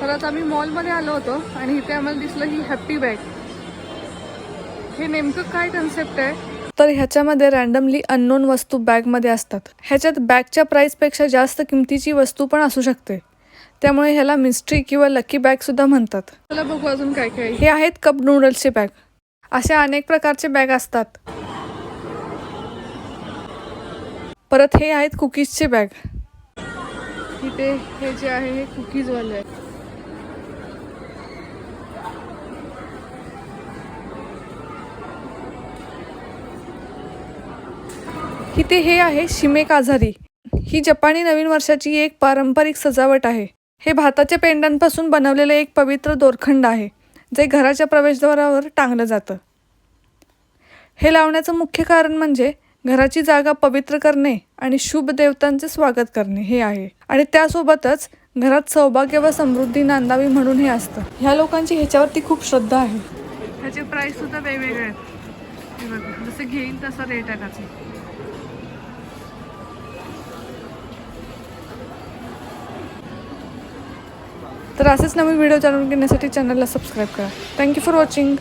परत आम्ही मॉलमध्ये आलो होतो आणि इथे आम्हाला दिसलं ही हॅप्पी बॅग हे नेमकं काय कन्सेप्ट आहे? तर ह्याच्यामध्ये रॅन्डमली अननोन वस्तू बॅगमध्ये असतात. ह्याच्यात बॅगच्या प्राईसपेक्षा जास्त किमतीची वस्तू पण असू शकते. त्यामुळे ह्याला मिस्ट्री किंवा लकी बॅग सुद्धा म्हणतात. चला बघू अजून काय काय. हे आहेत कप नूडल्सचे बॅग असे अनेक प्रकारचे बॅग असतात. परत हे आहेत कुकीजचे बॅग इथे हे जे आहे हे कुकीजवाले आहे इथे हे आहे शिमेक काझारी ही जपानी नवीन वर्षाची एक पारंपरिक सजावट आहे. हे भाताच्या पेंडांपासून बनवलेले एक पवित्र दोरखंड आहे जे घराच्या प्रवेशद्वारावर टांगलं जातं. हे लावण्याचं मुख्य कारण म्हणजे घराची जागा पवित्र करणे आणि शुभ देवतांचे स्वागत करणे हे आहे. आणि त्यासोबतच घरात सौभाग्य व समृद्धी नांदावी म्हणून हे असतं. ह्या लोकांची ह्याच्यावरती खूप श्रद्धा आहे. ह्याचे प्राईस सुद्धा वेगवेगळे आहेत. जसं घेईल तसं रेट आहे त्याचे. तर असेच नवीन व्हिडिओ जाणून घेण्यासाठी चॅनलला सबस्क्राईब करा. Thank you for watching